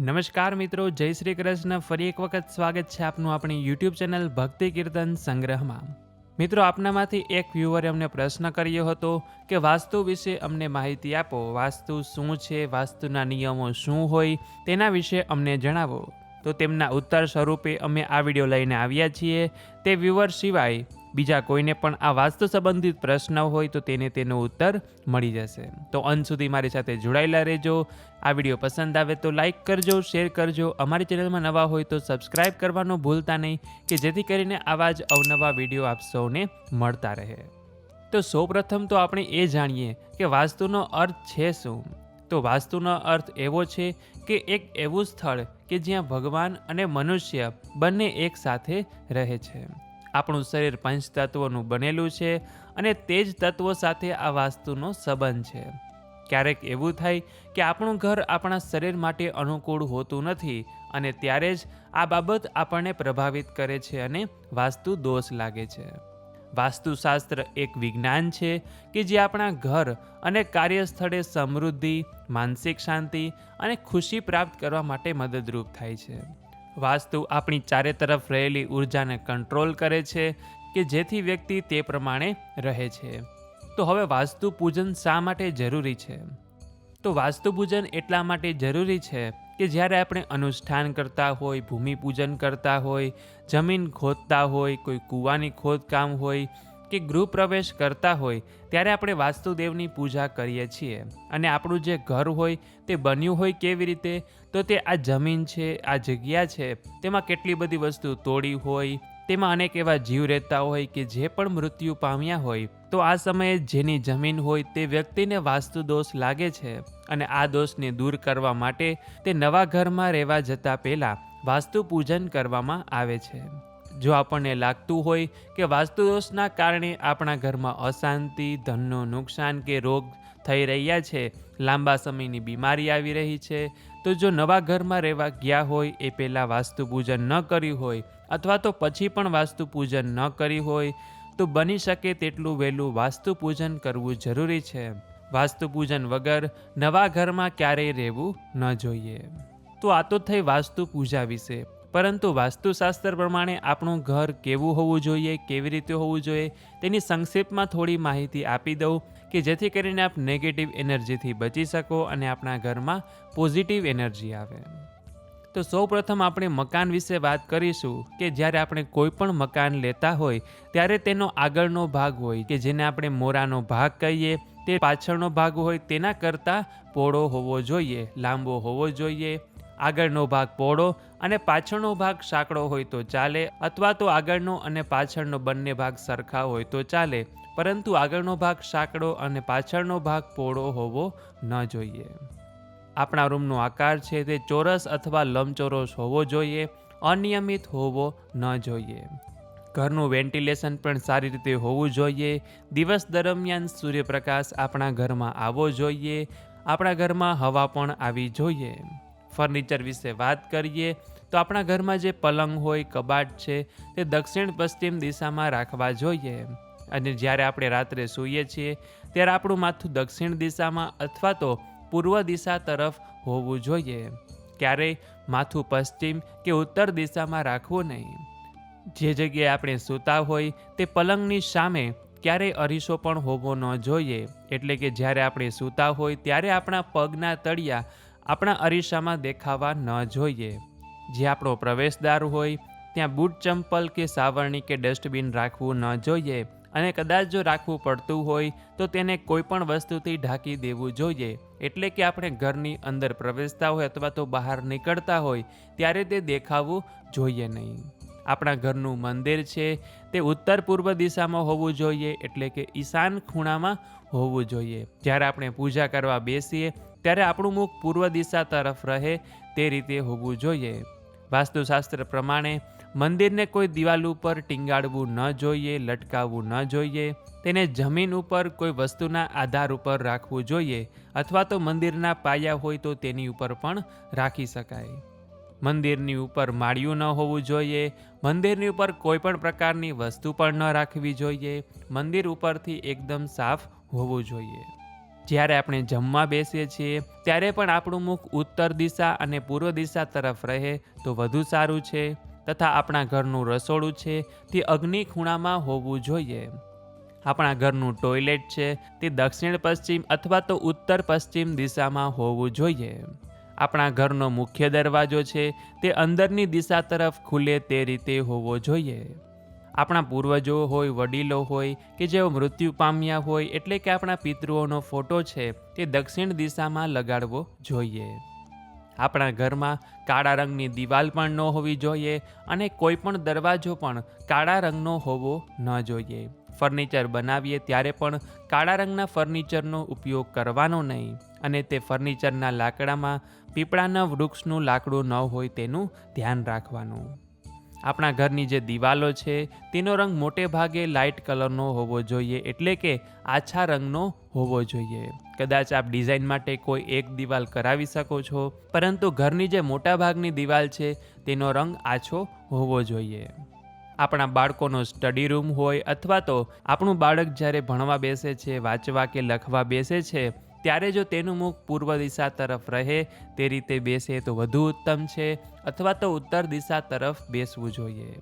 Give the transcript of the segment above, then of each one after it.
નમસ્કાર મિત્રો, જય શ્રી કૃષ્ણ. ફરી એક વખત સ્વાગત છે આપનું આપણી યુટ્યુબ ચેનલ ભક્તિ કીર્તન સંગ્રહમાં. મિત્રો, આપનામાંથી એક વ્યૂવરે અમને પ્રશ્ન કર્યો હતો કે વાસ્તુ વિશે અમને માહિતી આપો. વાસ્તુ શું છે? વાસ્તુના નિયમો શું હોય? તેના વિશે અમને જણાવો. તો તેમના ઉત્તર સ્વરૂપે અમે આ વીડિયો લઈને આવ્યા છીએ. તે વ્યૂવર સિવાય બીજા કોઈને પણ આ વાસ્તુ સંબંધિત પ્રશ્ન હોય તો તેને તેનો ઉત્તર મળી જશે. તો અંત સુધી મારી સાથે જોડાયેલા રહેજો. આ વીડિયો પસંદ આવે તો લાઇક કરજો, શેર કરજો. અમારી ચેનલમાં નવા હોય તો સબસ્ક્રાઇબ કરવાનું ભૂલતા નહીં, કે જેથી કરીને આવા જ અવનવા વીડિયો આપ સૌને મળતા રહે. તો સૌપ્રથમ તો આપણે એ જાણીએ કે વાસ્તુનો અર્થ છે શું? તો વાસ્તુનો અર્થ એવો છે કે એક એવું સ્થળ કે જ્યાં ભગવાન અને મનુષ્ય બંને એક સાથે રહે છે. આપણું શરીર પંચ તત્વોનું બનેલું છે અને તે જ તત્વો સાથે આ વાસ્તુનો સંબંધ છે. ક્યારેક એવું થાય કે આપણું ઘર આપણા શરીર માટે અનુકૂળ હોતું નથી અને ત્યારે જ આ બાબત આપણને પ્રભાવિત કરે છે અને વાસ્તુ દોષ લાગે છે. વાસ્તુશાસ્ત્ર એક વિજ્ઞાન છે કે જે આપણા ઘર અને કાર્યસ્થળે સમૃદ્ધિ, માનસિક શાંતિ અને ખુશી પ્રાપ્ત કરવા માટે મદદરૂપ થાય છે. વાસ્તુ આપણી ચારે તરફ રહેલી ઉર્જાને કંટ્રોલ કરે છે કે જેથી વ્યક્તિ તે પ્રમાણે રહે છે. તો હવે વાસ્તુ પૂજન શા માટે જરૂરી છે? તો વાસ્તુ પૂજન એટલા માટે જરૂરી છે કે જ્યારે આપણે અનુષ્ઠાન કરતા હોય ભૂમિ પૂજન કરતા હોય, જમીન ખોદતા હોય, કોઈ કૂવાની ખોદકામ હોય કે ગૃહપ્રવેશ કરતા હોય, ત્યારે આપણે વાસ્તુદેવની પૂજા કરીએ છીએ. અને આપણું જે ઘર હોય, તે બન્યું હોય કેવી રીતે? તો તે આ જમીન છે, આ જગ્યા છે, તેમાં કેટલી બધી વસ્તુ તોડી હોય, તેમાં અનેક એવા જીવ રહેતા હોય કે જે પણ મૃત્યુ પામ્યા હોય, તો આ સમયે જેની જમીન હોય તે વ્યક્તિને વાસ્તુ દોષ લાગે છે. અને આ દોષને દૂર કરવા માટે તે નવા ઘરમાં રહેવા જતા પહેલાં વાસ્તુ પૂજન કરવામાં આવે છે. જો આપણને લાગતું હોય કે વાસ્તુ દોષના કારણે આપણા ઘરમાં અશાંતિ, ધનનું નુકસાન કે રોગ થઈ રહ્યા છે, લાંબા સમયની બીમારી આવી રહી છે, તો જો નવા ઘરમાં રહેવા ગયા હોય, એ પહેલાં વાસ્તુ પૂજન ન કર્યું હોય અથવા તો પછી પણ વાસ્તુ પૂજન ન કરી હોય, તો બની શકે તેટલું વહેલું વાસ્તુ પૂજન કરવું જરૂરી છે. વાસ્તુ પૂજન વગર નવા ઘરમાં ક્યારેય રહેવું ન જોઈએ. તો આ તો થઈ વાસ્તુ પૂજા વિશે. પરંતુ વાસ્તુશાસ્ત્ર પ્રમાણે આપણું ઘર કેવું હોવું જોઈએ, કેવી રીતે હોવું જોઈએ, તેની સંક્ષિપ્તમાં થોડી માહિતી આપી દઉં કે જેથી કરીને આપ નેગેટિવ એનર્જીથી બચી શકો અને આપણા ઘરમાં પોઝિટિવ એનર્જી આવે. તો સૌ પ્રથમ આપણે મકાન વિશે વાત કરીશું કે જ્યારે આપણે કોઈ પણ મકાન લેતા હોય, ત્યારે તેનો આગળનો ભાગ હોય કે જેને આપણે મોરાનો ભાગ કહીએ, તે પાછળનો ભાગ હોય તેના કરતાં પહોળો હોવો જોઈએ, લાંબો હોવો જોઈએ. આગળનો ભાગ પહોળો અને પાછળનો ભાગ સાંકડો હોય તો ચાલે, અથવા તો આગળનો અને પાછળનો બંને ભાગ સરખા હોય તો ચાલે, પરંતુ આગળનો ભાગ સાંકડો અને પાછળનો ભાગ પહોળો હોવો ન જોઈએ. આપણા રૂમનો આકાર છે તે ચોરસ અથવા લંબચોરસ હોવો જોઈએ, અનિયમિત હોવો ન જોઈએ. ઘરનું વેન્ટિલેશન પણ સારી રીતે હોવું જોઈએ, દિવસ દરમિયાન સૂર્યપ્રકાશ આપણા ઘરમાં આવવો જોઈએ, આપણા ઘરમાં હવા પણ આવી જોઈએ. ફર્નિચર વિશે વાત કરીએ, તો આપણા ઘરમાં જે પલંગ હોય, કબાટ છે, તે દક્ષિણ પશ્ચિમ દિશામાં રાખવા જોઈએ. અને જ્યારે આપણે રાત્રે સૂઈએ છીએ, ત્યારે આપણું માથું દક્ષિણ દિશામાં અથવા તો પૂર્વ દિશા તરફ હોવું જોઈએ. ક્યારેય માથું પશ્ચિમ કે ઉત્તર દિશામાં રાખવું નહીં. જે જગ્યાએ આપણે સૂતા હોય, તે પલંગની સામે ક્યારેય અરીસો પણ હોવો ન જોઈએ. એટલે કે જ્યારે આપણે સૂતા હોય, ત્યારે આપણા પગના તળિયા આપણા અરીસામાં દેખાવા ન જોઈએ. જે આપણો પ્રવેશદ્વાર હોય, ત્યાં બૂટ ચંપલ કે સાવરણી કે ડસ્ટબિન રાખવું ન જોઈએ અને કદાચ જો રાખવું પડતું હોય, તો તેને કોઈપણ વસ્તુથી ઢાંકી દેવું જોઈએ. એટલે કે આપણે ઘરની અંદર પ્રવેશતા હોય અથવા તો બહાર નીકળતા હોય, ત્યારે તે દેખાવું જોઈએ નહીં. આપણા ઘરનું મંદિર છે, તે ઉત્તર પૂર્વ દિશામાં હોવું જોઈએ, એટલે કે ઈશાન ખૂણામાં હોવું જોઈએ. જ્યારે આપણે પૂજા કરવા બેસીએ ત્યારે આપણું મુખ પૂર્વ દિશા તરફ રહે તે રીતે હોવું જોઈએ. વાસ્તુશાસ્ત્ર પ્રમાણે, મંદિરને કોઈ દિવાલ ઉપર ટીંગાડવું ન જોઈએ, લટકાવવું ન જોઈએ. તેને જમીન ઉપર કોઈ વસ્તુના આધાર ઉપર રાખવું જોઈએ અથવા તો મંદિરના પાયા હોય તો તેની ઉપર પણ રાખી શકાય. મંદિરની ઉપર માળિયું ન હોવું જોઈએ, મંદિરની ઉપર કોઈ પણ પ્રકારની વસ્તુ પણ ન રાખવી જોઈએ, મંદિર ઉપરથી એકદમ સાફ હોવું જોઈએ. જ્યારે આપણે જમવા બેસીએ છીએ, ત્યારે પણ આપણું મુખ ઉત્તર દિશા અને પૂર્વ દિશા તરફ રહે તો વધુ સારું છે, તથા આપણા ઘરનું રસોડું છે, તે અગ્નિ ખૂણામાં હોવું જોઈએ. આપણા ઘરનું ટોયલેટ છે, તે દક્ષિણ પશ્ચિમ અથવા તો ઉત્તર પશ્ચિમ દિશામાં હોવું જોઈએ. આપણા ઘરનો મુખ્ય દરવાજો છે, તે અંદરની દિશા તરફ ખુલે તે રીતે હોવો જોઈએ. આપણા પૂર્વજો હોય, વડીલો હોય કે જેઓ મૃત્યુ પામ્યા હોય એટલે કે આપણા પિતૃઓનો ફોટો છે તે દક્ષિણ દિશામાં લગાડવો જોઈએ. આપણા ઘરમાં કાળા રંગની દિવાલ પણ ન હોવી જોઈએ અને કોઈ પણ દરવાજો પણ કાળા રંગનો હોવો ન જોઈએ. ફર્નિચર બનાવીએ ત્યારે પણ કાળા રંગના ફર્નિચરનો ઉપયોગ કરવાનો નહીં અને તે ફર્નિચરના લાકડામાં પીપળાના વૃક્ષનું લાકડું ન હોય તેનું ધ્યાન રાખવાનું. આપણા ઘરની જે દિવાલો છે, તેનો રંગ મોટે ભાગે લાઇટ કલરનો હોવો જોઈએ, એટલે કે આછા રંગનો હોવો જોઈએ. કદાચ આપ ડિઝાઇન માટે કોઈ એક દિવાલ કરાવી શકો છો, પરંતુ ઘરની જે મોટા ભાગની દિવાલ છે, તેનો રંગ આછો હોવો જોઈએ. આપણા બાળકોનો સ્ટડી રૂમ હોય અથવા તો આપણું બાળક જ્યારે ભણવા બેસે છે, વાંચવા કે લખવા બેસે છે ત્યારે જો તેનું મુખ પૂર્વ દિશા તરફ રહે, તે રીતે બેસે તો વધુ ઉત્તમ છે, અથવા તો ઉત્તર દિશા તરફ બેસવું જોઈએ.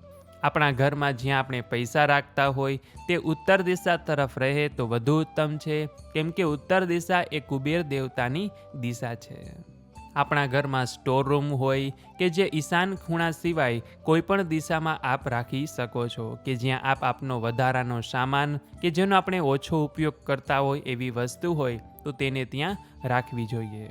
આપણા ઘરમાં જ્યાં આપણે પૈસા રાખતા હોય, તે ઉત્તર દિશા તરફ રહે તો વધુ ઉત્તમ છે, કેમ કે ઉત્તર દિશા એ કુબેર દેવતાની દિશા છે. આપણા ઘરમાં સ્ટોર રૂમ હોય કે જે ઈશાન ખૂણા સિવાય કોઈ પણ દિશામાં આપ રાખી શકો છો, કે જ્યાં આપ આપનો વધારાનો સામાન કે જેનો આપણે ઓછો ઉપયોગ કરતા હોય એવી વસ્તુ હોય, તો તેને ત્યાં રાખવી જોઈએ.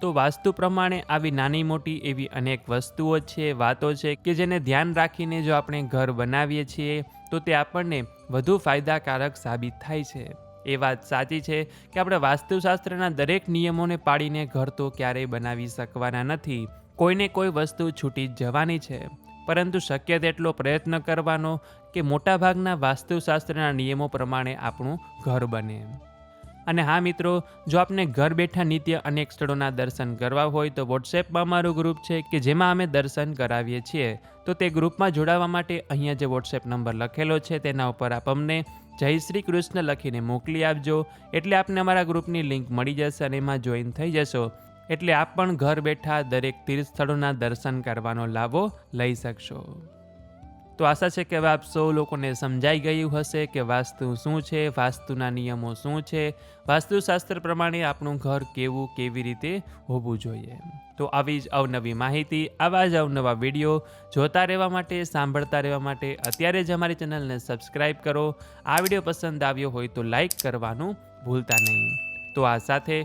તો વાસ્તુ પ્રમાણે આવી નાની મોટી એવી અનેક વસ્તુઓ છે, વાતો છે, કે જેને ધ્યાન રાખીને જો આપણે ઘર બનાવીએ છીએ, તો તે આપણને વધુ ફાયદાકારક સાબિત થાય છે. એ વાત સાચી છે કે આપણે વાસ્તુશાસ્ત્રના દરેક નિયમોને પાડીને ઘર તો ક્યારેય બનાવી શકવાના નથી. કોઈને કોઈ વસ્તુ છૂટી જવાની છે. પરંતુ શક્ય તેટલો પ્રયત્ન કરવાનો કે મોટાભાગના વાસ્તુશાસ્ત્રના નિયમો પ્રમાણે આપણું ઘર બને. અને હા મિત્રો, જો આપને ઘર બેઠા નિત્ય અનેક સ્થળોના દર્શન કરવા હોય તો વોટ્સએપમાં અમારું ગ્રુપ છે કે જેમાં અમે દર્શન કરાવીએ છીએ. તો તે ગ્રુપમાં જોડાવા માટે અહીંયા જે વોટ્સએપ નંબર લખેલો છે તેના ઉપર આપ અમને જય શ્રી કૃષ્ણ લખીને મોકલી આપજો. એટલે આપને અમારા ગ્રુપની લિંક મળી જશે અને એમાં જોઈન થઈ જશો. એટલે આપ પણ ઘર બેઠા દરેક તીર્થ સ્થળોના દર્શન કરવાનો લાભો લઈ શકશો. તો આશા છે કે હવે આપ સૌ લોકોને સમજાઈ ગયું હશે કે વાસ્તુ શું છે, વાસ્તુના નિયમો શું છે વાસ્તુશાસ્ત્ર પ્રમાણે આપણું ઘર કેવું, કેવી રીતે હોવું જોઈએ. તો આવી જ અવનવી માહિતી, આવા જ અવનવા વીડિયો જોતા રહેવા માટે, સાંભળતા રહેવા માટે અત્યારે જ અમારી ચેનલને સબસ્ક્રાઈબ કરો. આ વીડિયો પસંદ આવ્યો હોય તો લાઈક કરવાનું ભૂલતા નહીં. તો આ સાથે